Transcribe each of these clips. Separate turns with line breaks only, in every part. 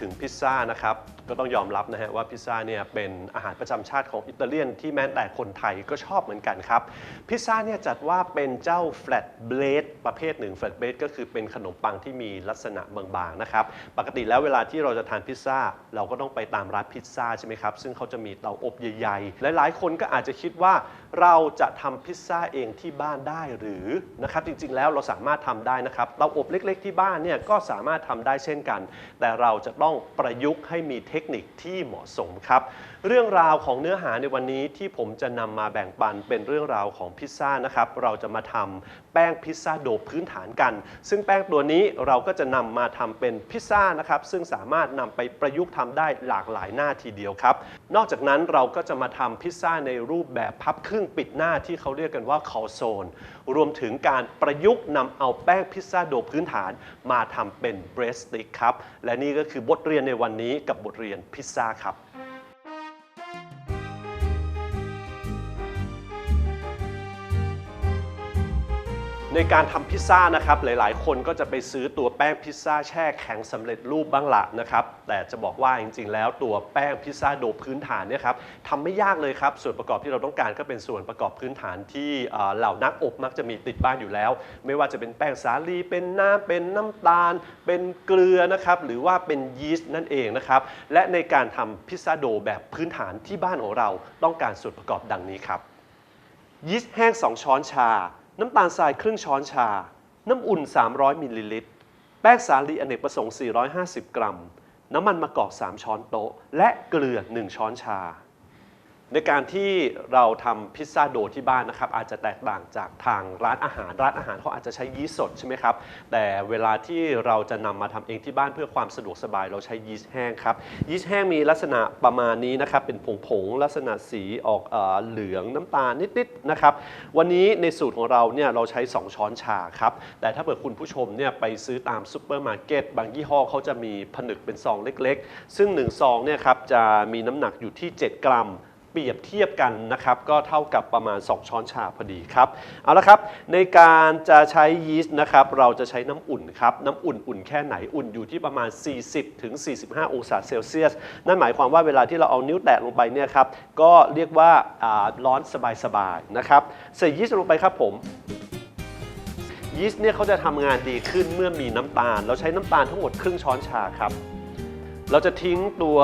ถึงพิซซ่านะครับ ก็ต้องยอมรับนะฮะว่าพิซซ่าเนี่ยเป็นอาหารประจำชาติของอิตาเลียนที่แม้แต่คนไทยก็ชอบเหมือนกันครับ พิซซ่าเนี่ยจัดว่าเป็นเจ้า flat bread ประเภทหนึ่ง flat bread ก็คือเป็นขนมปังที่มีลักษณะบางๆนะครับ ปกติแล้วเวลาที่เราจะทานพิซซ่า เราก็ต้องไปตามร้านพิซซ่าใช่ไหมครับ ซึ่งเขาจะมีเตาอบใหญ่ๆ หลายๆ คนก็อาจจะคิดว่าเราจะทำพิซซ่าเองที่บ้านได้หรือนะครับ จริงๆ แล้วเราสามารถทำได้นะครับเตาอบเล็ก ๆ ที่บ้านเนี่ยก็สามารถทำได้เช่นกัน แต่เราจะต้องประยุกต์ให้มีเททคนิคที่เหมาะสมครับ เรื่องราวของเนื้อหาในวันนี้ที่ผมจะนำมาแบ่งปันเป็นเรื่องราวของพิซซ่านะครับ เราจะมาทำแป้งพิซซ่าโดพื้นฐานกัน ซึ่งแป้งตัวนี้เราก็จะนำมาทำเป็นพิซซ่านะครับ ซึ่งสามารถนำไปประยุกต์ทำได้หลากหลายหน้าทีเดียวครับ นอกจากนั้นเราก็จะมาทำพิซซ่าในรูปแบบพับครึ่งปิดหน้าที่เขาเรียกกันว่าคอโซนรวมถึงการประยุกต์นำเอาแป้งพิซซ่าโดพื้นฐาน มาทำเป็นเบรสติกครับ และนี่ก็คือบทเรียนในวันนี้กับบทเรียนียนพิซซ่าครับ ในการทำพิซซ่านะครับหลายๆ คนก็จะไปซื้อตัวแป้งพิซซ่าแช่แข็งสำเร็จรูปบ้างละนะครับแต่จะบอกว่าจริง ๆ แล้วตัวแป้งพิซซ่าโดพื้นฐานเนี่ยครับทำไม่ยากเลยครับส่วนประกอบที่เราต้องการก็เป็นส่วนประกอบพื้นฐานที่เหล่านักอบมักจะมีติดบ้านอยู่แล้ว ไม่ว่าจะเป็นแป้งสาลีเป็นน้ำเป็นน้ำตาล เป็นเกลือนะครับหรือว่าเป็นยีสต์นั่นเองนะครับและในการทำพิซซ่าโดแบบพื้นฐานที่บ้านของเราต้องการส่วนประกอบดังนี้ครับยีสต์แห้ง 2 ช้อนชา น้ำตาลทรายครึ่งช้อนชา น้ำอุ่น 300 มิลลิลิตร แป้งสาลีอเนกประสงค์ 450 กรัม น้ำมันมะกอก 3 ช้อนโต๊ะ และเกลือ 1 ช้อนชา ในการที่เราทำพิซซ่าโดที่บ้านนะครับอาจจะแตกต่างจากทางร้านอาหาร ร้านอาหารเขาอาจจะใช้ยีสต์สดใช่ไหมครับ แต่เวลาที่เราจะนำมาทำเองที่บ้านเพื่อความสะดวกสบายเราใช้ยีสต์แห้งครับ ยีสต์แห้งมีลักษณะประมาณนี้นะครับ เป็นผงๆลักษณะสีออกเออเหลืองน้ำตาลนิดๆนะครับ วันนี้ในสูตรของเราเนี่ยเราใช้ 2 ช้อนชาครับ แต่ถ้าเกิดคุณผู้ชมเนี่ยไปซื้อตามซูเปอร์มาร์เก็ตบางยี่ห้อเขาจะมีผนึกเป็นซองเล็ก ๆ ซึ่ง1ซองเนี่ยครับจะมีน้ำหนักอยู่ที่ 7 กรัม เปรียบเทียบกันนะครับก็เท่ากับประมาณ 2 ช้อนชาพอดีครับเอาละครับ ในการจะใช้ยีสต์นะครับเราจะใช้น้ำอุ่นครับน้ำอุ่นอุ่นแค่ไหนอุ่นอยู่ที่ประมาณ 40ถึง45 องศาเซลเซียส นั่นหมายความว่าเวลาที่เราเอานิ้วแตะลงไปเนี่ยครับก็เรียกว่าอ่าร้อนสบายๆนะครับใส่ยีสต์ลงไปครับผมยีสต์เนี่ยเขาจะทำงานดีขึ้นเมื่อมีน้ำตาล เราใช้น้ำตาลทั้งหมดครึ่งช้อนชาครับ เราจะทิ้งตัว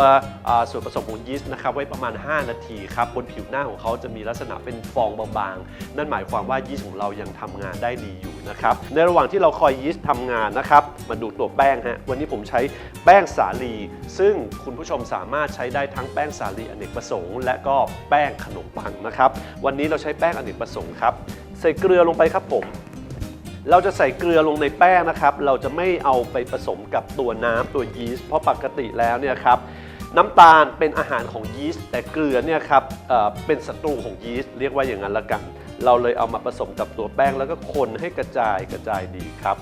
ส่วนผสมของยีสต์นะครับไว้ประมาณ 5 นาทีครับบนผิวหน้าของเขาจะมีลักษณะเป็นฟองบางๆ นั่นหมายความว่ายีสต์ของเรายังทำงานได้ดีอยู่นะครับในระหว่างที่เราคอยยีสต์ทำงานนะครับมาดูตัวแป้งฮะวันนี้ผมใช้แป้งสาลี ซึ่งคุณผู้ชมสามารถใช้ได้ทั้งแป้งสาลีอเนกประสงค์ และก็แป้งขนมปังนะครับวันนี้เราใช้แป้งอเนกประสงค์ครับใส่เกลือลงไปครับผม เราจะใส่เกลือลงในแป้งนะครับ เราจะไม่เอาไปผสมกับตัวน้ำตัวยีสต์เพราะปกติแล้วเนี่ยครับน้ำตาลเป็นอาหารของยีสต์แต่เกลือเนี่ยครับเเป็นศัตรูของยีสต์เรียกว่าอย่างนั้นละกัน เราเลยเอามาผสมกับตัวแป้งแล้วก็คนให้กระจายกระจายดีครับ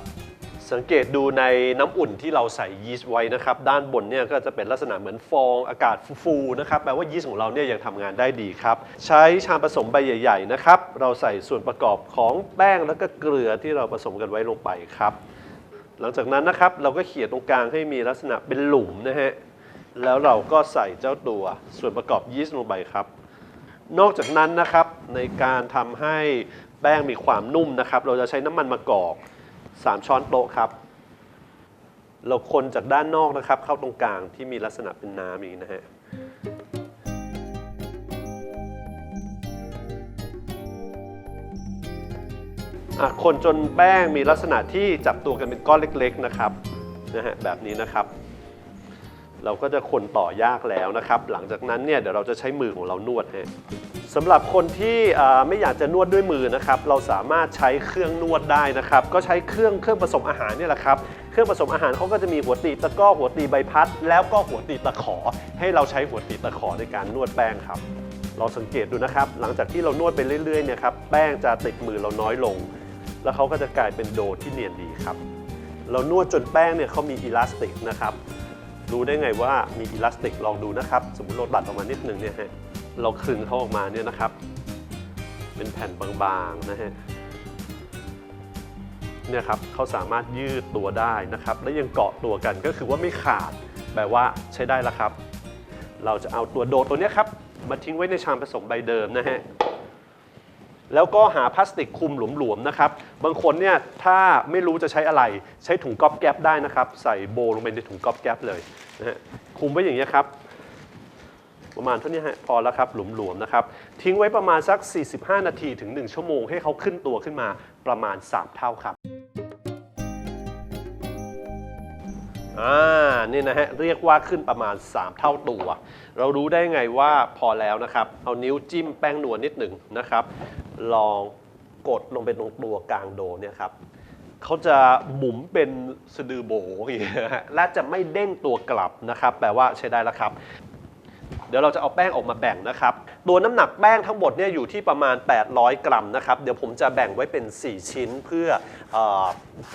สังเกตดูในน้ำอุ่นที่เราใส่ยีสต์ไว้นะครับ ด้านบนเนี่ยก็จะเป็นลักษณะเหมือนฟองอากาศฟูๆนะครับแปลว่ายีสต์ของเราเนี่ยยังทำงานได้ดีครับ ใช้ชามผสมใบใหญ่ ๆ นะครับ เราใส่ส่วนประกอบของแป้งแล้วก็เกลือที่เราผสมกันไว้ลงไปครับ หลังจากนั้นนะครับเราก็เขี่ยตรงกลางให้มีลักษณะเป็นหลุมนะฮะแล้วเราก็ใส่เจ้าตัวส่วนประกอบยีสต์ลงไปครับ นอกจากนั้นนะครับในการทำให้แป้งมีความนุ่มนะครับ เราจะใช้น้ำมันมะกอก 3 ช้อนโต๊ะครับ เราคนจากด้านนอกนะครับ เข้าตรงกลางที่มีลักษณะเป็นน้ำอย่างนี้นะฮะอะคนจนแป้งมีลักษณะที่จับตัวกันเป็นก้อนเล็ก ๆนะครับนะฮะแบบนี้นะครับ เราก็จะคนต่อยากแล้วนะครับ หลังจากนั้นเนี่ยเดี๋ยวเราจะใช้มือของเรานวดฮะ สำหรับคนที่ไม่อยากจะนวดด้วยมือนะครับ เราสามารถใช้เครื่องนวดได้นะครับ ก็ใช้เครื่องเครื่องผสมอาหารเนี่ยแหละครับ เครื่องผสมอาหารเขาก็จะมีหัวตีตะก้อหัวตีใบพัด แล้วก็หัวตีตะขอ ให้เราใช้หัวตีตะขอในการนวดแป้งครับ เราสังเกตดูนะครับ หลังจากที่เรานวดไปเรื่อยๆเนี่ยครับ แป้งจะติดมือเราน้อยลง แล้วเขาก็จะกลายเป็นโดที่เนียนดีครับ เรานวดจนแป้งเนี่ยเขามีอิลาสติกนะครับ รู้ได้ไงว่ามีอิลาสติก ลองดูนะครับ สมมติเราตัดออกมานิดนึงเนี่ยฮะ เราคลึงเขาออกมาเนี่ยนะครับ เป็นแผ่นบางๆนะฮะเนี่ยครับเขาสามารถยืดตัวได้นะครับ และยังเกาะตัวกันก็คือว่าไม่ขาดแปลว่าใช้ได้แล้วครับ เราจะเอาตัวโดดตัวเนี้ยครับ มาทิ้งไว้ในชามผสมใบเดิมนะฮะแล้วก็หาพลาสติกคลุมหลวมๆนะครับ บางคนเนี่ยถ้าไม่รู้จะใช้อะไรใช้ถุงก๊อบแก๊บได้นะครับ ใส่โบลงไปในถุงก๊อบแก๊บเลยนะฮะคลุมไว้อย่างนี้ครับ ประมาณเท่านี้ฮะพอแล้วครับหลวมๆนะครับ ทิ้งไว้ประมาณสัก 45 นาทีถึง 1 ชั่วโมงให้เขาขึ้นตัวขึ้นมาประมาณ 3 เท่าครับอ่านี่นะฮะเรียกว่าขึ้นประมาณ 3 เท่าตัว เรารู้ได้ไงว่าพอแล้วนะครับ เอานิ้วจิ้มแป้งนวลนิดหนึ่งนะครับ ลองกดลงไปตรงตัวกลางโดเนี่ยครับเขาจะหมุนเป็นสะดือโบอย่างเงี้ยและจะไม่เด้งตัวกลับนะครับ แปลว่าใช้ได้แล้วครับ เดี๋ยวเราจะเอาแป้งออกมาแบ่งนะครับ ตัวน้ำหนักแป้งทั้งหมดเนี่ยอยู่ที่ประมาณ 800 กรัมนะครับ เดี๋ยวผมจะแบ่งไว้เป็น 4 ชิ้นเพื่อออ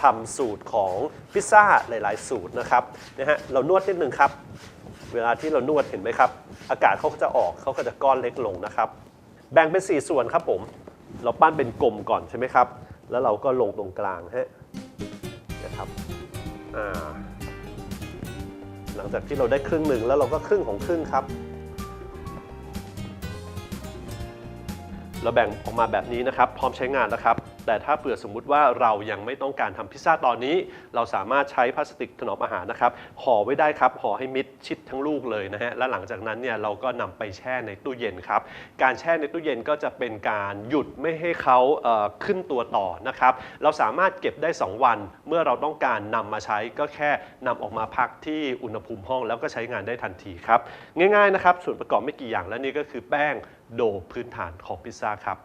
ทำสูตรของพิซซ่าหลาย ๆ สูตรนะครับนะฮะเรานวดนิดนึงครับ เวลาที่เรานวดเห็นไหมครับ อากาศเขาก็จะออกเขาก็จะก้อนเล็กลงนะครับ แบ่งเป็น 4 ส่วนครับผม เราปั้นเป็นกลมก่อนใช่ไหมครับ แล้วเราก็ลงตรงกลางฮะนะครับอ่าหลังจากที่เราได้ครึ่งหนึ่งแล้วเราก็ครึ่งของครึ่งครับ เราแบ่งออกมาแบบนี้นะครับ พร้อมใช้งานนะครับ แต่ถ้าเผื่อสมมุติว่าเรายังไม่ต้องการทำพิซซ่าตอนนี้ เราสามารถใช้พลาสติกถนอมอาหารนะครับห่อไว้ได้ครับห่อให้มิดชิดทั้งลูกเลยนะฮะและหลังจากนั้นเนี่ยเราก็นำไปแช่ในตู้เย็นครับการแช่ในตู้เย็นก็จะเป็นการหยุดไม่ให้เขาเขึ้นตัวต่อนะครับเราสามารถเก็บได้ 2 วัน เมื่อเราต้องการนำมาใช้ก็แค่นำออกมาพักที่อุณหภูมิห้อง แล้วก็ใช้งานได้ทันทีครับง่ายๆนะครับส่วนประกอบไม่กี่อย่างและนี่ก็คือแป้ง โดพื้นฐานของพิซซ่าครับ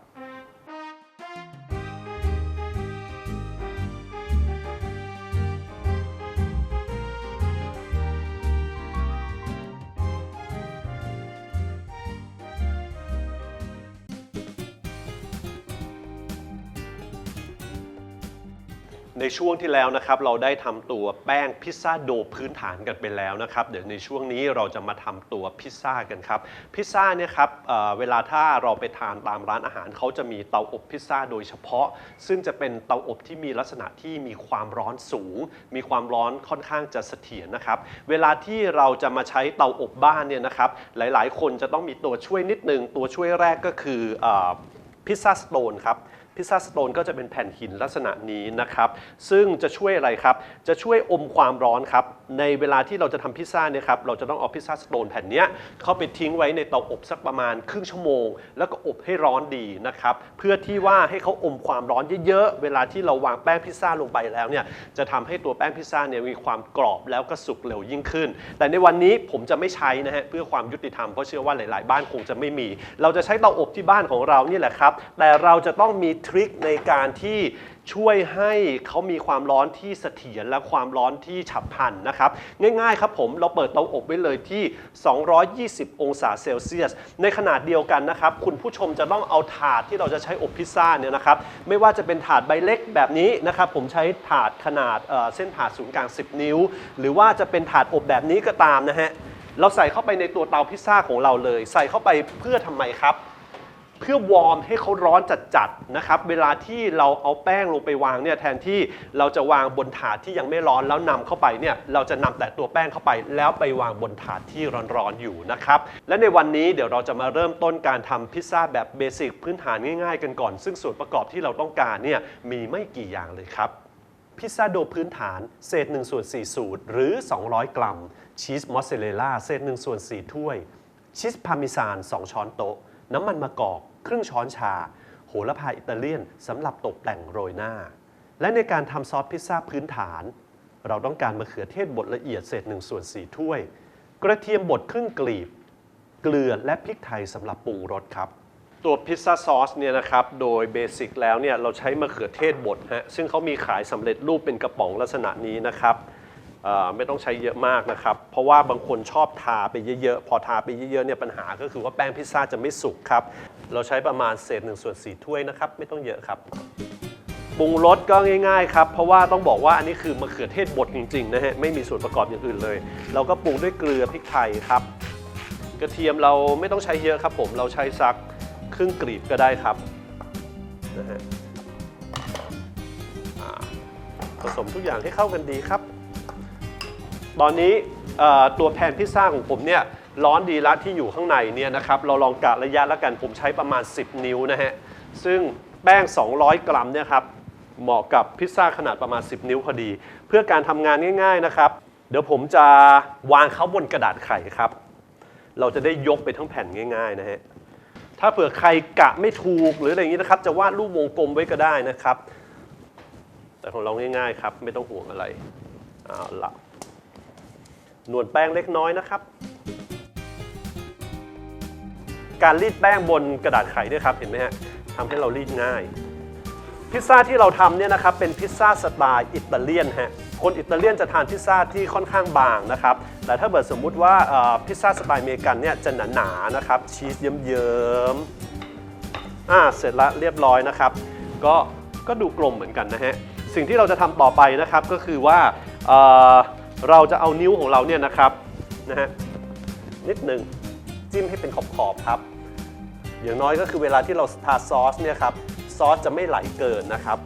ช่วงที่แล้วนะครับเราได้ทำตัวแป้งพิซซ่าโดพื้นฐานกันไปแล้วนะครับเดี๋ยวในช่วงนี้เราจะมาทำตัวพิซซ่ากันครับพิซซ่าเนี่ยครับเเวลาถ้าเราไปทานตามร้านอาหารเขาจะมีเตาอบพิซซ่าโดยเฉพาะ ซึ่งจะเป็นเตาอบที่มีลักษณะที่มีความร้อนสูง มีความร้อนค่อนข้างจะเสถียรนะครับเวลาที่เราจะมาใช้เตาอบบ้านเนี่ยนะครับหลาย ๆ คนจะต้องมีตัวช่วยนิดนึงตัวช่วยแรกก็คืออพิซซ่าสโตนครับ พิซซ่าสโตนก็จะเป็นแผ่นหินลักษณะนี้นะครับ ซึ่งจะช่วยอะไรครับ จะช่วยอมความร้อนครับ ในเวลาที่เราจะทำพิซซ่าเนี่ยครับ เราจะต้องเอาพิซซ่าสโตนแผ่นนี้เข้าไปทิ้งไว้ในเตาอบสักประมาณครึ่งชั่วโมง แล้วก็อบให้ร้อนดีนะครับ เพื่อที่ว่าให้เขาอมความร้อนเยอะๆ เวลาที่เราวางแป้งพิซซ่าลงไปแล้วเนี่ย จะทำให้ตัวแป้งพิซซ่าเนี่ยมีความกรอบแล้วก็สุกเร็วยิ่งขึ้น แต่ในวันนี้ผมจะไม่ใช้นะฮะ เพื่อความยุติธรรม เพราะเชื่อว่าหลาย ๆ บ้านคงจะไม่มี เราจะใช้เตาอบที่บ้านของเรานี่แหละครับ แต่เราจะต้องมีทริคในการที่ช่วยให้เขามีความร้อนที่เสถียรและความร้อนที่ฉับพลันนะครับ ง่ายๆครับผมเราเปิดเตาอบไว้เลยที่ 220 องศาเซลเซียส ในขนาดเดียวกันนะครับ คุณผู้ชมจะต้องเอาถาดที่เราจะใช้อบพิซซ่าเนี่ยนะครับ ไม่ว่าจะเป็นถาดใบเล็กแบบนี้นะครับ ผมใช้ถาดขนาดเเส้นผ่าศูนย์กลาง 10 นิ้ว หรือว่าจะเป็นถาดอบแบบนี้ก็ตามนะฮะเราใส่เข้าไปในตัวเตาพิซซ่าของเราเลย ใส่เข้าไปเพื่อทำไมครับ เพื่อวอร์มให้เขาร้อนจัดๆนะครับเวลาที่เราเอาแป้งลงไปวางเนี่ยแทนที่เราจะวางบนถาดที่ยังไม่ร้อนแล้วนำเข้าไปเนี่ยเราจะนำแต่ตัวแป้งเข้าไป แล้วไปวางบนถาดที่ร้อนๆอยู่นะครับและในวันนี้เดี๋ยวเราจะมาเริ่มต้นการทำพิซซ่าแบบเบสิกพื้นฐานง่ายๆ กันก่อน ซึ่งส่วนประกอบที่เราต้องการเนี่ยมีไม่กี่อย่างเลยครับพิซซ่าโดพื้นฐานเศษ1ส่วน4สูตรหรือ 200 กรัม ชีสมอสซาเรลล่าเศษ1ส่วน4ถ้วย ชีสพาร์เมซาน 2 ช้อนโต๊ะ น้ำมันมะกอก ครึ่งช้อนชา โหระพาอิตาเลียนสำหรับตกแต่งโรยหน้า และในการทำซอสพิซซ่าพื้นฐาน เราต้องการมะเขือเทศบดละเอียดเศษ1ส่วน4ถ้วย กระเทียมบดครึ่งกลีบ เกลือและพริกไทยสำหรับปรุงรสครับตัวพิซซ่าซอสเนี่ยนะครับ โดยเบสิกแล้วเนี่ยเราใช้มะเขือเทศบดฮะ ซึ่งเขามีขายสำเร็จรูปเป็นกระป๋องลักษณะนี้นะครับ ไม่ต้องใช้เยอะมากนะครับ เพราะว่าบางคนชอบทาไปเยอะๆ พอทาไปเยอะๆเนี่ยปัญหาก็คือว่าแป้งพิซซ่าจะไม่สุกครับ เราใช้ประมาณเศษ1ส่วน4ถ้วยนะครับ ไม่ต้องเยอะครับปรุงรสก็ง่ายๆครับ เพราะว่าต้องบอกว่าอันนี้คือมะเขือเทศบดจริงๆนะฮะไม่มีส่วนประกอบอย่างอื่นเลย เราก็ปรุงด้วยเกลือพริกไทยครับ กระเทียมเราไม่ต้องใช้เยอะครับ ผมเราใช้สักครึ่งกรีบก็ได้ครับนะฮะผสมทุกอย่างให้เข้ากันดีครับ ตอนนี้ตัวแผ่นพิซซ่าของผมเนี่ยร้อนดีละที่อยู่ข้างในเนี่ยนะครับเราลองกะระยะแล้วกันผมใช้ประมาณ 10 นิ้วนะฮะซึ่งแป้ง 200 กรัมเนี่ยครับเหมาะกับพิซซ่าขนาดประมาณ 10 นิ้วพอดี เพื่อการทำงานง่าย ๆนะครับ เดี๋ยวผมจะวางเขาบนกระดาษไข่ครับ เราจะได้ยกไปทั้งแผ่นง่าย ๆนะฮะถ้าเผื่อใครกะไม่ถูกหรืออะไรอย่างนี้นะครับ จะวาดรูปวงกลมไว้ก็ได้นะครับ แต่ของเราง่ายๆครับ ไม่ต้องห่วงอะไรเอาละ นวลแป้งเล็กน้อยนะครับ การรีดแป้งบนกระดาษไขเนี่ยครับ เห็นไหมฮะทำให้เรารีดง่าย พิซซ่าที่เราทำเนี่ยนะครับเป็นพิซซ่าสไตล์อิตาเลียนฮะคนอิตาเลียนจะทานพิซซ่าที่ค่อนข้างบางนะครับ แต่ถ้าเกิดสมมุติว่าพิซซ่าสไตล์อเมริกันเนี่ยจะหนาๆนะครับ ชีสเยิ้มๆอ่าเสร็จแล้วเรียบร้อยนะครับ ก็ก็ดูกลมเหมือนกันนะฮะ สิ่งที่เราจะทำต่อไปนะครับก็คือว่า เราจะเอานิ้วของเราเนี่ยนะครับนะฮะนิดหนึ่งจิ้มให้เป็นขอบๆครับ อย่างน้อยก็คือเวลาที่เราทาซอสเนี่ยครับซอสจะไม่ไหลเกินนะครับ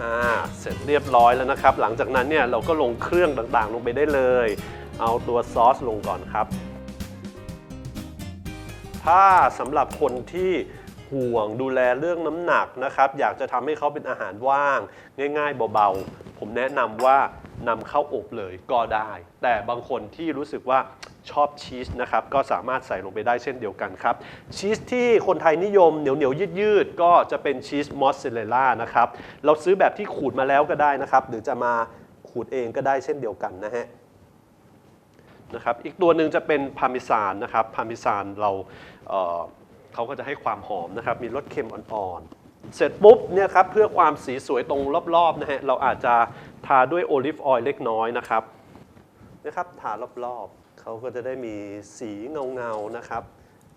อ่าเสร็จเรียบร้อยแล้วนะครับ หลังจากนั้นเนี่ยเราก็ลงเครื่องต่างๆ ลงไปได้เลย เอาตัวซอสลงก่อนครับ ถ้าสำหรับคนที่ห่วงดูแลเรื่องน้ำหนักนะครับ อยากจะทำให้เขาเป็นอาหารว่าง ง่าย ๆ เบาๆ ผมแนะนำว่า นำเข้าอบเลยก็ได้ แต่บางคนที่รู้สึกว่าชอบชีสนะครับ ก็สามารถใส่ลงไปได้เช่นเดียวกันครับ ชีสที่คนไทยนิยมเหนียวเหนียวยืดยืดก็จะเป็นชีสมอสซาเรลล่านะครับ เราซื้อแบบที่ขูดมาแล้วก็ได้นะครับ หรือจะมาขูดเองก็ได้เช่นเดียวกันนะฮะนะครับอีกตัวหนึ่งจะเป็นพาร์เมซานนะครับพาร์เมซานเราเเขาก็จะให้ความหอมนะครับ มีรสเค็มอ่อนๆเสร็จปุ๊บเนี่ยครับเพื่อความสีสวยตรงรอบๆนะฮะเราอาจจะ ทาด้วยโอลิฟออยล์เล็กน้อยนะครับนะครับทารอบๆเขาก็จะได้มีสีเงาๆนะครับ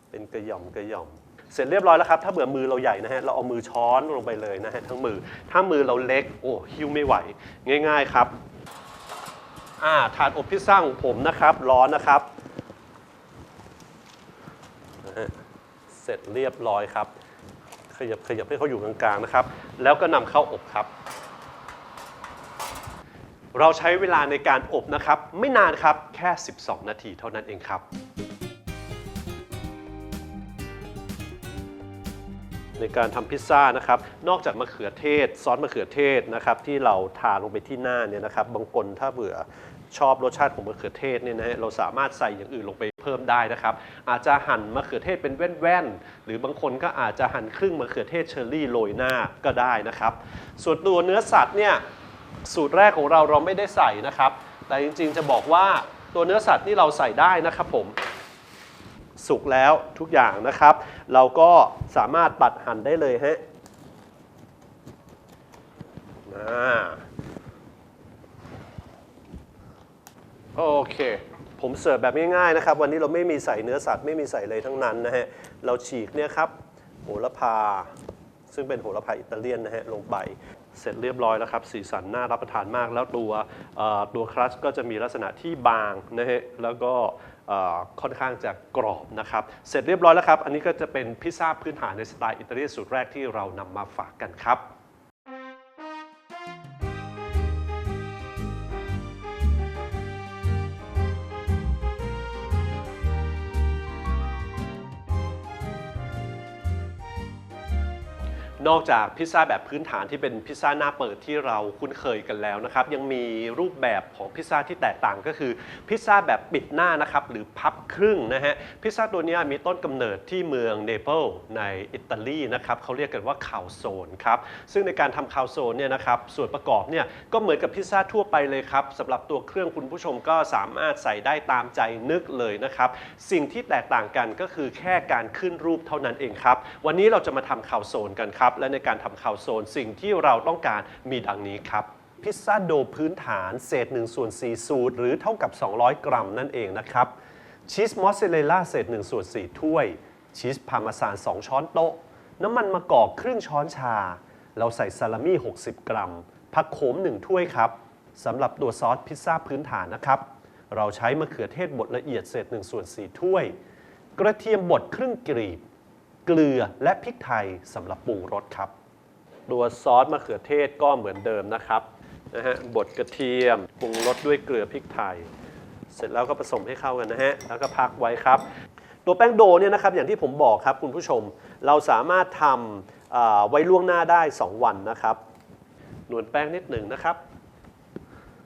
เป็นกระหย่อมกระหย่อมเสร็จเรียบร้อยแล้วครับ ถ้าเบื่อมือเราใหญ่นะฮะ เราเอามือช้อนลงไปเลยนะฮะทั้งมือ ถ้ามือเราเล็ก โอ้หิ้วไม่ไหว ง่าย ๆครับ อ่า ถาดอบพิซซ่าของผมนะครับ ร้อนนะครับ เสร็จเรียบร้อยครับ ขยับขยับให้เขาอยู่กลางๆนะครับ แล้วก็นำเข้าอบครับ เราใช้เวลาในการอบนะครับ ไม่นานครับแค่ 12 นาทีเท่านั้นเองครับ ในการทำพิซซ่านะครับ นอกจากมะเขือเทศ ซอสมะเขือเทศนะครับ ที่เราทาลงไปที่หน้าเนี่ยนะครับบางคนถ้าเบื่อชอบรสชาติของมะเขือเทศเนี่ยนะฮะเราสามารถใส่อย่างอื่นลงไปเพิ่มได้นะครับ อาจจะหั่นมะเขือเทศเป็นแว่นๆ หรือบางคนก็อาจจะหั่นครึ่งมะเขือเทศเชอร์รี่โรยหน้าก็ได้นะครับ ส่วนตัวเนื้อสัตว์เนี่ย สูตรแรกของเราเราไม่ได้ใส่นะครับ แต่จริงๆจะบอกว่าตัวเนื้อสัตว์นี่เราใส่ได้นะครับผม สุกแล้วทุกอย่างนะครับ เราก็สามารถตัดหั่นได้เลยฮะโอเคผมเสิร์ฟแบบง่ายๆนะครับ วันนี้เราไม่มีใส่เนื้อสัตว์ไม่มีใส่เลยทั้งนั้นนะฮะ เราฉีกเนี่ยครับ โหระพา ซึ่งเป็นโหระพาอิตาเลียนนะฮะ ลงไป เสร็จเรียบร้อยแล้วครับ สีสันน่ารับประทานมาก แล้วตัวตัวครัสก็จะมีลักษณะที่บางนะฮะแล้วก็ค่อนข้างจะกรอบนะครับ เสร็จเรียบร้อยแล้วครับ อันนี้ก็จะเป็นพิซซ่าพื้นฐานในสไตล์อิตาเลียนสูตรแรกที่เรานำมาฝากกันครับ นอกจากพิซซ่าแบบพื้นฐานที่เป็นพิซซ่าหน้าเปิดที่เราคุ้นเคยกันแล้วนะครับ ยังมีรูปแบบของพิซซ่าที่แตกต่างก็คือพิซซ่าแบบปิดหน้านะครับหรือพับครึ่งนะฮะพิซซ่าตัวนี้มีต้นกำเนิดที่เมืองเนเปิลในอิตาลีนะครับเขาเรียกกันว่าคาวโซนครับซึ่งในการทำคาวโซนเนี่ยนะครับส่วนประกอบเนี่ยก็เหมือนกับพิซซ่าทั่วไปเลยครับสำหรับตัวเครื่องคุณผู้ชมก็สามารถใส่ได้ตามใจนึกเลยนะครับสิ่งที่แตกต่างกันก็คือแค่การขึ้นรูปเท่านั้นเองครับวันนี้เราจะมาทำคาวโซนกันครับและในการทำคาวโซนสิ่งที่เราต้องการมีดังนี้ครับพิซซ่าโดพื้นฐานเศษ1ส่วน4สูตร หรือเท่ากับ 200 กรัมนั่นเองนะครับชีสมอสซาเรลล่าเศษ1ส่วน4ถ้วย ชีสพาร์เมซาน 2 ช้อนโต๊ะ น้ำมันมะกอกครึ่งช้อนชา เราใส่ซาลามี่ 60 กรัม ผักโขม 1 ถ้วยครับสำหรับตัวซอสพิซซ่าพื้นฐานนะครับ เราใช้มะเขือเทศบดละเอียดเศษ1ส่วน4ถ้วย กระเทียมบดครึ่งกรีบ เกลือและพริกไทยสำหรับปรุงรสครับ ตัวซอสมะเขือเทศก็เหมือนเดิมนะครับนะฮะบดกระเทียมปรุงรสด้วยเกลือพริกไทย เสร็จแล้วก็ผสมให้เข้ากันนะฮะแล้วก็พักไว้ครับ ตัวแป้งโดเนี่ยนะครับอย่างที่ผมบอกครับคุณผู้ชม เราสามารถทำไว้ล่วงหน้าได้ 2 วันนะครับนวลแป้งนิดหนึ่งนะครับ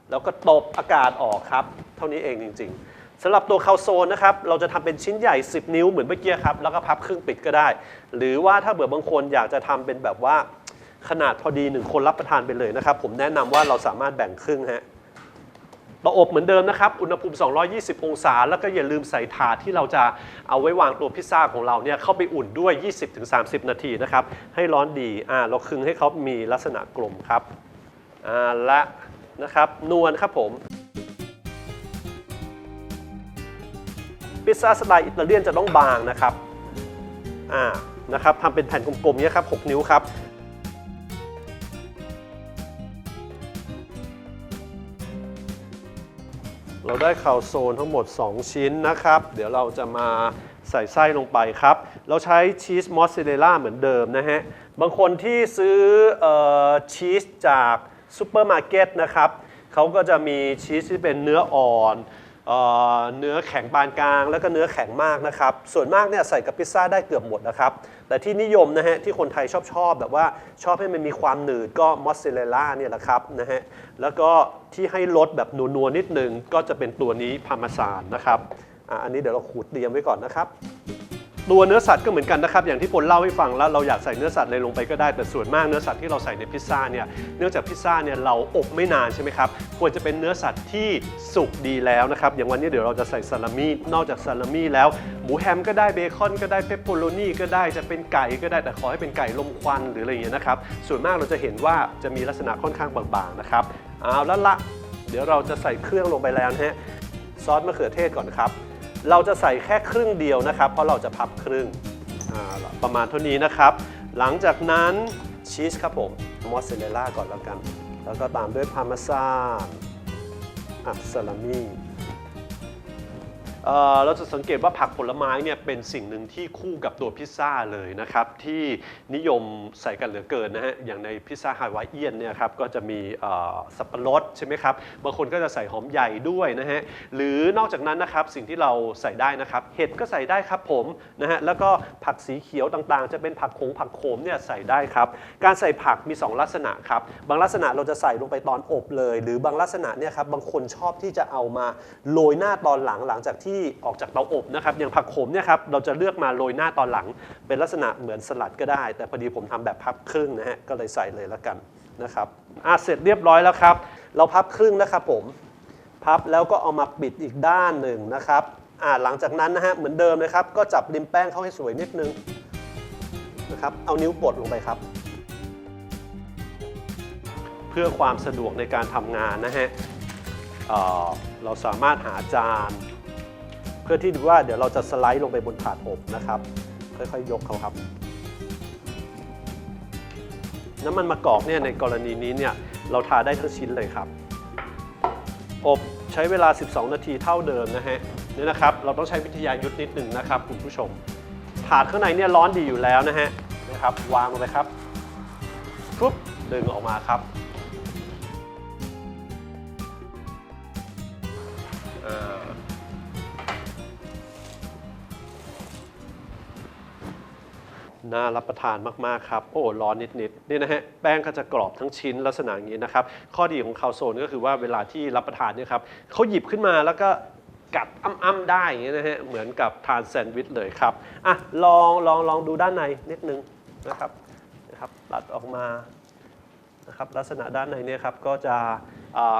แล้วก็ตบอากาศออกครับ เท่านี้เองจริง ๆ สำหรับตัวคาโซนนะครับ เราจะทำเป็นชิ้นใหญ่ 10 นิ้วเหมือนเมื่อกี้ครับ แล้วก็พับครึ่งปิดก็ได้ หรือว่าถ้าเบื่อบางคนอยากจะทำเป็นแบบว่าขนาดพอดีหนึ่งคนรับประทานไปเลยนะครับ ผมแนะนำว่าเราสามารถแบ่งครึ่งฮะเตาอบเหมือนเดิมนะครับ อุณหภูมิ 220 องศา แล้วก็อย่าลืมใส่ถาดที่เราจะเอาไว้วางตัวพิซซ่าของเราเนี่ยเข้าไปอุ่นด้วย 20-30 นาทีนะครับ ให้ร้อนดี อ่า เราคึงให้เขามีลักษณะกลมครับ อ่า ละนะครับ นวลครับผม พิซซ่าสไตล์อิตาเลียนจะต้องบางนะครับอ่านะครับทำเป็นแผ่นกลมๆเนี้ยครับ 6 นิ้วครับเราได้ข่าวโซนทั้งหมด 2 ชิ้นนะครับ เดี๋ยวเราจะมาใส่ไส้ลงไปครับ เราใช้ชีสมอสซาเรลล่าเหมือนเดิมนะฮะ บางคนที่ซื้อออชีสจากซูเปอร์มาร์เก็ตนะครับเขาก็จะมีชีสที่เป็นเนื้ออ่อน เนื้อแข็งปานกลาง แล้วก็เนื้อแข็งมากนะครับ ส่วนมากเนี่ยใส่กับพิซซ่าได้เกือบหมดนะครับ แต่ที่นิยมนะฮะที่คนไทยชอบชอบแบบว่าชอบให้มันมีความหนืดก็มอสซาเรลล่าเนี่ยแหละครับนะฮะ แล้วก็ที่ให้รสแบบนัวๆนิดนึงก็จะเป็นตัวนี้พาร์มาซานนะครับ อันนี้เดี๋ยวเราขูดเตรียมไว้ก่อนนะครับ ตัวเนื้อสัตว์ก็เหมือนกันนะครับอย่างที่พลเล่าให้ฟังแล้วเราอยากใส่เนื้อสัตว์อะไรลงไปก็ได้แต่ส่วนมากเนื้อสัตว์ที่เราใส่ในพิซซ่าเนี่ยเนื่องจากพิซซ่าเนี่ยเราอบไม่นานใช่ไหมครับควรจะเป็นเนื้อสัตว์ที่สุกดีแล้วนะครับอย่างวันนี้เดี๋ยวเราจะใส่ซาลามี่นอกจากซาลามี่แล้ว หมูแฮมก็ได้เบคอนก็ได้เปปเปโรนีก็ได้จะเป็นไก่ก็ได้แต่ขอให้เป็นไก่ลมควันหรืออะไรอย่างเงี้ยนะครับส่วนมากเราจะเห็นว่าจะมีลักษณะค่อนข้างบางๆนะครับเอาล้วละเดี๋ยวเราจะใส่เครื่องลงไปแล้วนะฮะซอสมะเขือเทศก่อนครับ เราจะใส่แค่ครึ่งเดียวนะครับ เพราะเราจะพับครึ่งประมาณเท่านี้นะครับ หลังจากนั้นชีสครับผมมอสซาเรลล่าก่อนแล้วกัน แล้วก็ตามด้วยพาร์เมซานอะซาลามี่ เอ่อเราจะสังเกตว่าผักผลไม้เนี่ยเป็นสิ่งหนึ่งที่คู่กับตัวพิซซ่าเลยนะครับ ที่นิยมใส่กันเหลือเกินนะฮะอย่างในพิซซ่าฮาวายเอียนเนี่ยครับก็จะมีเอ่อสับปะรดใช่ไหมครับบางคนก็จะใส่หอมใหญ่ด้วยนะฮะหรือนอกจากนั้นนะครับสิ่งที่เราใส่ได้นะครับเห็ดก็ใส่ได้ครับผมนะฮะแล้วก็ผักสีเขียวต่างๆ จะเป็นผักขงผักโขมเนี่ยใส่ได้ครับ การใส่ผักมี 2 ลักษณะครับบางลักษณะเราจะใส่ลงไปตอนอบเลย หรือบางลักษณะเนี่ยครับบางคนชอบที่จะเอามาโรยหน้าตอนหลังหลังจากที่ออกจากเตาอบนะครับอย่างผักโขมเนี่ยครับเราจะเลือกมาโรยหน้าตอนหลัง เป็นลักษณะเหมือนสลัดก็ได้ แต่พอดีผมทำแบบพับครึ่งนะฮะก็เลยใส่เลยแล้วกันนะครับอะเสร็จเรียบร้อยแล้วครับ เราพับครึ่งนะครับผมพับแล้วก็เอามาปิดอีกด้านหนึ่งนะครับอ่าหลังจากนั้นนะฮะเหมือนเดิมเลยครับก็จับริมแป้งเข้าให้สวยนิดนึงนะครับเอานิ้วกดลงไปครับ เพื่อความสะดวกในการทำงานนะฮะเเราสามารถหาจาน พื่อที่ว่าเดี๋ยวเราจะสไลด์ลงไปบนถาดอบนะครับ ค่อยๆยกเขาครับ น้ำมันมะกอกเนี่ยในกรณีนี้เนี่ยเราทาได้ทั้งชิ้นเลยครับ อบใช้เวลา 12 นาทีเท่าเดิมนะฮะนี่นะครับ เราต้องใช้วิทยายุทธนิดหนึ่งนะครับคุณผู้ชม ถาดข้างในเนี่ยร้อนดีอยู่แล้วนะฮะนะครับ วางลงไปครับปุ๊บดึงออกมาครับ น่ารับประทานมาก ๆ ครับ โอ้ ร้อนนิด ๆ นี่นะฮะ แป้งก็จะกรอบทั้งชิ้นลักษณะอย่างนี้นะครับ ข้อดีของคาวโซนก็คือว่าเวลาที่รับประทานเนี่ยครับเขาหยิบขึ้นมาแล้วก็กัดอ้ำๆได้อย่างนี้นะฮะ เหมือนกับทานแซนด์วิชเลยครับ อะ ลองลองลองดูด้านในนิดนึงนะครับ นะครับ ตัดออกมา นะครับลักษณะด้านในเนี่ยครับก็จะ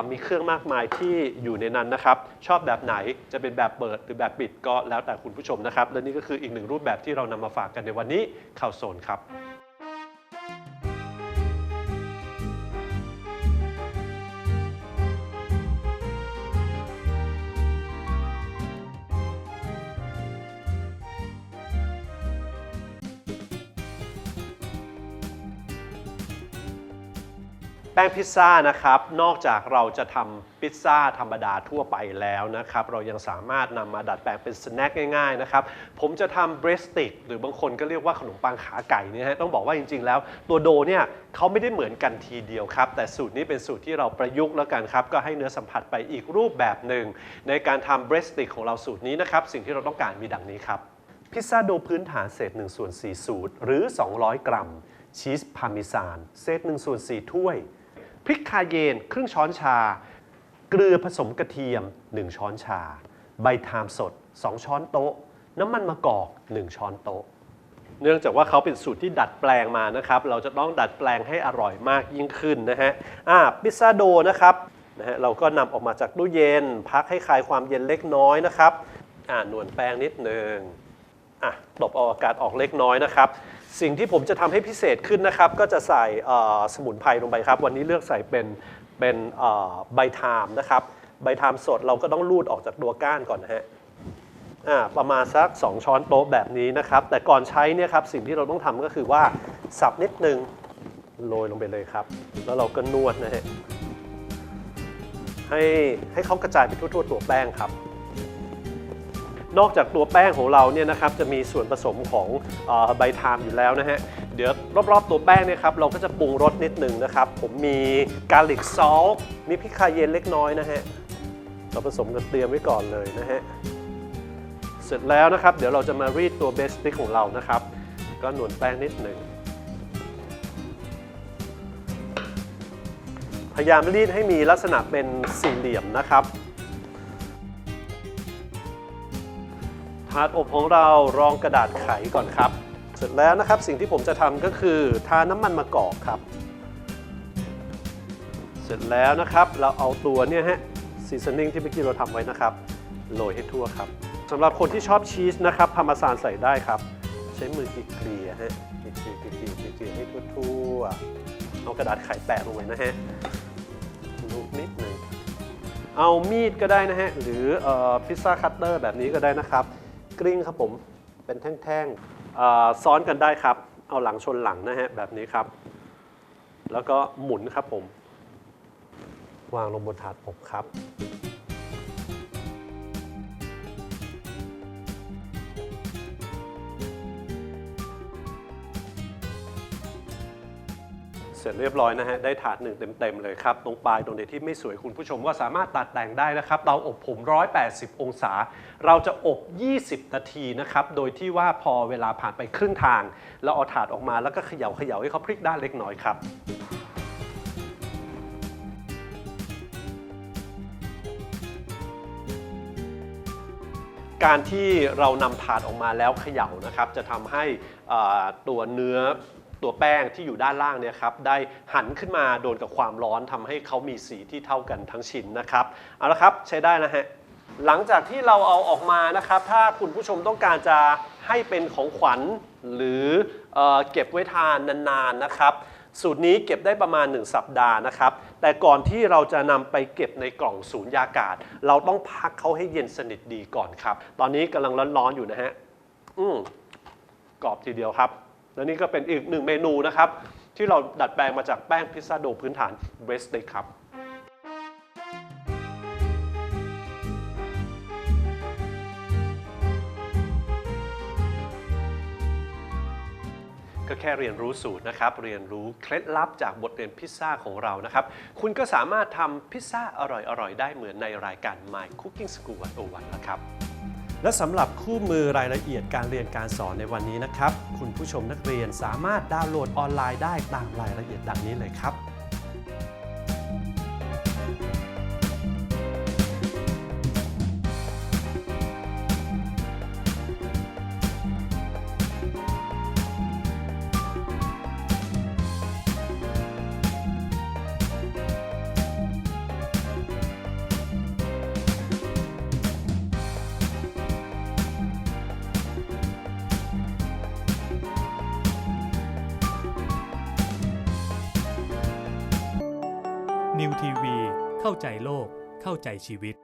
มีเครื่องมากมายที่อยู่ในนั้นนะครับ ชอบแบบไหนจะเป็นแบบเปิดหรือแบบปิดก็แล้วแต่คุณผู้ชมนะครับ และนี่ก็คืออีกหนึ่งรูปแบบที่เรานำมาฝากกันในวันนี้ข่าวโซนครับ แป้งพิซซ่านะครับ นอกจากเราจะทำพิซซ่าธรรมดาทั่วไปแล้วนะครับ เรายังสามารถนำมาดัดแปลงเป็นสแน็คง่ายๆนะครับ ผมจะทำเบรสติกหรือบางคนก็เรียกว่าขนมปังขาไก่เนี่ยฮะต้องบอกว่าจริงๆแล้ว ตัวโดเนี่ยเขาไม่ได้เหมือนกันทีเดียวครับ แต่สูตรนี้เป็นสูตรที่เราประยุกต์แล้วกันครับ ก็ให้เนื้อสัมผัสไปอีกรูปแบบหนึ่ง ในการทำเบรสติกของเราสูตรนี้นะครับ สิ่งที่เราต้องการมีดังนี้ครับพิซซ่าโดพื้นฐานเศษ1ส่วน4สูตรหรือ 200 กรัมชีสพาร์เมซานเศษ1ส่วน4ถ้วย พริกคาเยนครึ่งช้อนชา เกลือผสมกระเทียม 1 ช้อนชา ใบทามสด 2 ช้อนโต๊ะ น้ำมันมะกอก 1 ช้อนโต๊ะ เนื่องจากว่าเขาเป็นสูตรที่ดัดแปลงมานะครับ เราจะต้องดัดแปลงให้อร่อยมากยิ่งขึ้นนะฮะอ่าพิซซ่าโดนะครับนะฮะเราก็นำออกมาจากตู้เย็น พักให้คลายความเย็นเล็กน้อยนะครับอ่านวลแป้งนิดนึงอะตบเอาอากาศออกเล็กน้อยนะครับ สิ่งที่ผมจะทำให้พิเศษขึ้นนะครับ ก็จะใส่สมุนไพรลงไปครับ วันนี้เลือกใส่เป็นเป็นใบทามนะครับใบทามสดเราก็ต้องรูดออกจากตัวก้านก่อนนะฮะประมาณสัก 2 ช้อนโต๊ะแบบนี้นะครับ แต่ก่อนใช้เนี่ยครับสิ่งที่เราต้องทำก็คือว่าสับนิดนึงโรยลงไปเลยครับ แล้วเราก็นวดนะฮะให้ให้เขากระจายไปทั่วๆตัวแป้งครับ นอกจากตัวแป้งของเราเนี่ยนะครับจะมีส่วนผสมของอใบทามอยู่แล้วนะฮะเดี๋ยวรอบๆตัวแป้งเนี่ยครับเราก็จะปรุงรสนิดหนึ่งนะครับ ผมมีกาลิกซอลมีพริกคาเยนเล็กน้อยนะฮะเราผสมกันเตรียมไว้ก่อนเลยนะฮะเสร็จแล้วนะครับ เดี๋ยวเราจะมารีดตัวเบสติกของเรานะครับ ก็หนวดแป้งนิดหนึ่งพยายามรีดให้มีลักษณะเป็นสี่เหลี่ยมนะครับ ถาดอบของเรารองกระดาษไขก่อนครับ เสร็จแล้วนะครับสิ่งที่ผมจะทำก็คือทาน้ำมันมะกอกครับ เสร็จแล้วนะครับเราเอาตัวเนี่ยฮะซีซันนิ่งที่เมื่อกี้เราทำไว้นะครับโรยให้ทั่วครับสำหรับคนที่ชอบชีสนะครับพามาซานใส่ได้ครับ ใช้มือเกลี่ยฮะเกลี่ยๆเกลี่ยเกลี่ยให้ทั่วๆเอากระดาษไขแปะลงไปนะฮะลูกนิดหนึ่งเอามีดก็ได้นะฮะหรือพิซซ่าคัตเตอร์แบบนี้ก็ได้นะครับ กริ้งครับผม เป็นแท่งๆซ้อนกันได้ครับ เอาหลังชนหลังนะฮะแบบนี้ครับ แล้วก็หมุนครับผม วางลงบนถาดอบครับ เสร็จเรียบร้อยนะฮะ ได้ถาดหนึ่งเต็มๆเลยครับ ตรงปลายตรงไหนที่ไม่สวยคุณผู้ชมก็สามารถตัดแต่งได้นะครับเตาอบผม 180 องศา เราจะอบ 20 นาทีนะครับ โดยที่ว่าพอเวลาผ่านไปครึ่งทาง เราเอาถาดออกมาแล้วก็เขย่าเขย่าให้เขาพลิกด้านเล็กน้อยครับการที่เรานำถาดออกมาแล้วเขย่านะครับ จะทำให้ตัวเนื้อ ตัวแป้งที่อยู่ด้านล่างเนี่ยครับได้หันขึ้นมาโดนกับความร้อนทำให้เขามีสีที่เท่ากันทั้งชิ้นนะครับเอาละครับใช้ได้นะฮะหลังจากที่เราเอาออกมานะครับ ถ้าคุณผู้ชมต้องการจะให้เป็นของขวัญหรือเออเก็บไว้ทานนานๆนะครับ สูตรนี้เก็บได้ประมาณ 1 สัปดาห์นะครับ แต่ก่อนที่เราจะนำไปเก็บในกล่องสูญญากาศ เราต้องพักเขาให้เย็นสนิทดีก่อนครับ ตอนนี้กำลังร้อนๆอยู่นะฮะอืมกรอบทีเดียวครับ และนี่ก็เป็นอีกหนึ่งเมนูนะครับ ที่เราดัดแปลงมาจากแป้งพิซซ่าโดพื้นฐานเบสติกครับก็แค่เรียนรู้สูตรนะครับ เรียนรู้เคล็ดลับจากบทเรียนพิซซ่าของเรานะครับ คุณก็สามารถทำพิซซ่าอร่อยๆ ได้เหมือนในรายการ My Cooking School 101แล้วครับ และสำหรับคู่มือรายละเอียดการเรียนการสอนในวันนี้นะครับ คุณผู้ชมนักเรียนสามารถดาวน์โหลดออนไลน์ได้ตามรายละเอียดดังนี้เลยครับ
ชีวิต